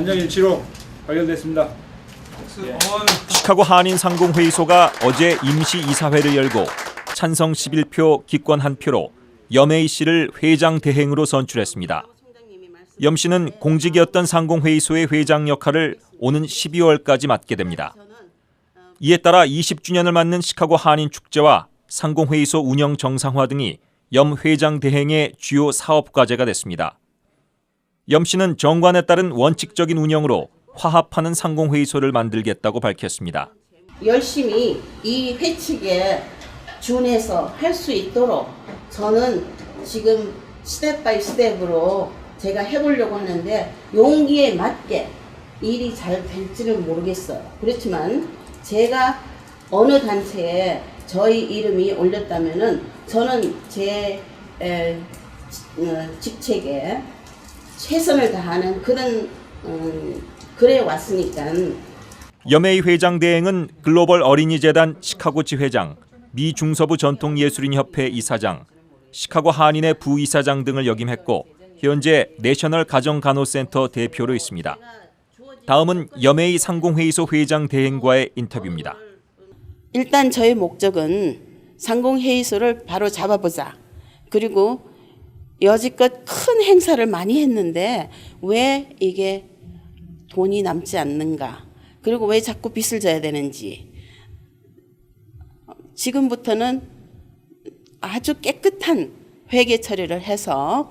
만장일치로 발견됐습니다. 시카고 한인 상공 회의소가 어제 임시 이사회를 열고 찬성 11표, 기권 1표로 염혜희 씨를 회장 대행으로 선출했습니다. 염 씨는 공직이었던 상공회의소의 회장 역할을 오는 12월까지 맡게 됩니다. 이에 따라 20주년을 맞는 시카고 한인 축제와 상공회의소 운영 정상화 등이 염 회장 대행의 주요 사업 과제가 됐습니다. 염 씨는 정관에 따른 원칙적인 운영으로 화합하는 상공회의소를 만들겠다고 밝혔습니다. 열심히 이 회칙에 준해서 할 수 있도록 저는 지금 스텝 바이 스텝으로 제가 해보려고 하는데 용기에 맞게 일이 잘 될지는 모르겠어요. 그렇지만 제가 어느 단체에 저희 이름이 올렸다면은 저는 제 에, 어, 직책에 최선을 다하는 그런 음, 그래 왔으니까 염혜희 회장 대행은 글로벌 어린이재단 시카고 지 회장, 미 중서부 전통예술인협회 이사장, 시카고 한인회 부이사장 등을 역임했고 현재 내셔널 가정간호센터 대표로 있습니다. 다음은 염혜희 상공회의소 회장 대행과의 인터뷰입니다. 일단 저의 목적은 상공회의소를 바로 잡아보자. 그리고 여지껏 큰 행사를 많이 했는데 왜 이게 돈이 남지 않는가? 그리고 왜 자꾸 빚을 져야 되는지. 지금부터는 아주 깨끗한 회계 처리를 해서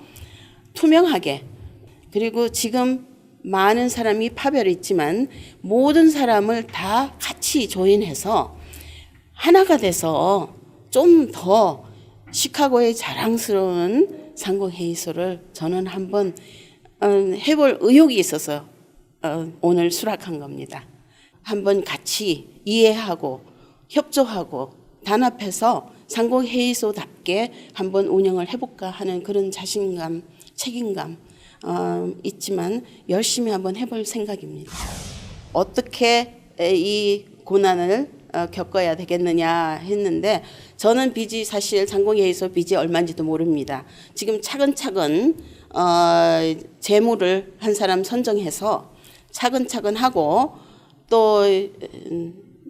투명하게 그리고 지금 많은 사람이 파별이 있지만 모든 사람을 다 같이 조인해서 하나가 돼서 좀 더 시카고의 자랑스러운 상공회의소를 저는 한번 어, 해볼 의욕이 있어서 어, 오늘 수락한 겁니다. 한번 같이 이해하고 협조하고 단합해서 상공회의소답게 한번 운영을 해볼까 하는 그런 자신감, 책임감 어, 있지만 열심히 한번 해볼 생각입니다. 어떻게 이 고난을 어, 겪어야 되겠느냐 했는데 저는 빚이 사실 상공회의소 빚이 얼마인지도 모릅니다. 지금 차근차근 어, 재무를 한 사람 선정해서 차근차근 하고 또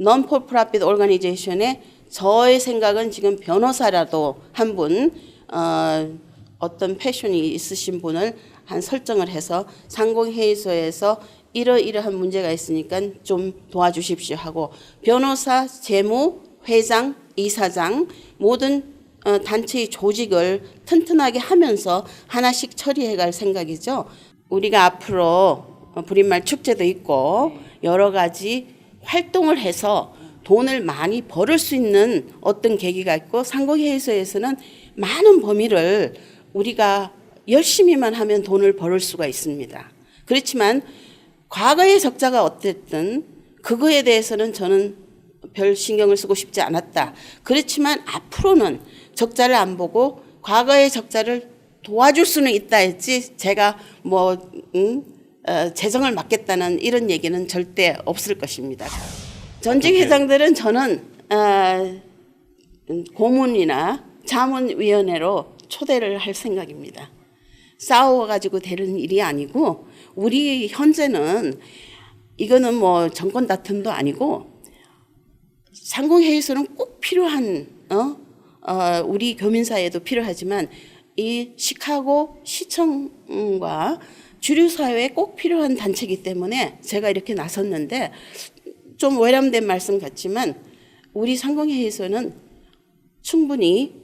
non-for profit organization에 저의 생각은 지금 변호사라도 한 분, 어, 어떤 패션이 있으신 분을 한 설정을 해서 상공회의소에서 이러이러한 문제가 있으니까 좀 도와주십시오 하고 변호사, 재무, 회장, 이사장 모든 어, 단체의 조직을 튼튼하게 하면서 하나씩 처리해 갈 생각이죠. 우리가 앞으로 어, 불임말 축제도 있고 여러 가지 활동을 해서 돈을 많이 벌을 수 있는 어떤 계기가 있고 상공회의소에서는 많은 범위를 우리가 열심히만 하면 돈을 벌을 수가 있습니다. 그렇지만 과거의 적자가 어땠든 그거에 대해서는 저는 별 신경을 쓰고 싶지 않았다. 그렇지만 앞으로는 적자를 안 보고 과거의 적자를 도와줄 수는 있다 했지 제가 뭐 음, 어, 재정을 맡겠다는 이런 얘기는 절대 없을 것입니다. 전직 회장들은 저는 어, 고문이나 자문위원회로 초대를 할 생각입니다. 싸워가지고 되는 일이 아니고 우리 현재는 이거는 뭐 정권 다툼도 아니고 상공회의소는 꼭 필요한 어? 어, 우리 교민사회도 필요하지만 이 시카고 시청과 주류 사회에 꼭 필요한 단체이기 때문에 제가 이렇게 나섰는데 좀 외람된 말씀 같지만 우리 상공회의소는 충분히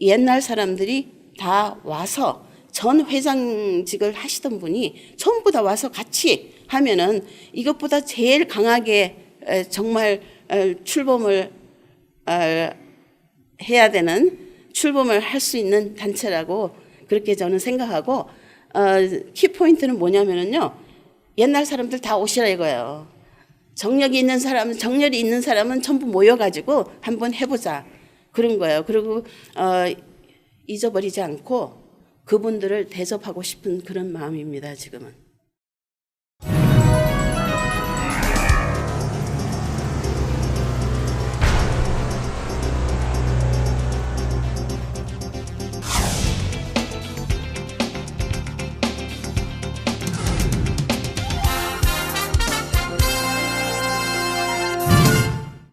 옛날 사람들이 다 와서 전 회장직을 하시던 분이 전부 다 와서 같이 하면은 이것보다 제일 강하게 에, 정말 에, 출범을 어, 해야 되는 출범을 할 수 있는 단체라고 그렇게 저는 생각하고 어, 키포인트는 뭐냐면은요 옛날 사람들 다 오시라 이거예요. 정력이 있는 사람은 정열이 있는 사람은 전부 모여가지고 한번 해보자 그런 거예요. 그리고 어, 잊어버리지 않고 그분들을 대접하고 싶은 그런 마음입니다. 지금은.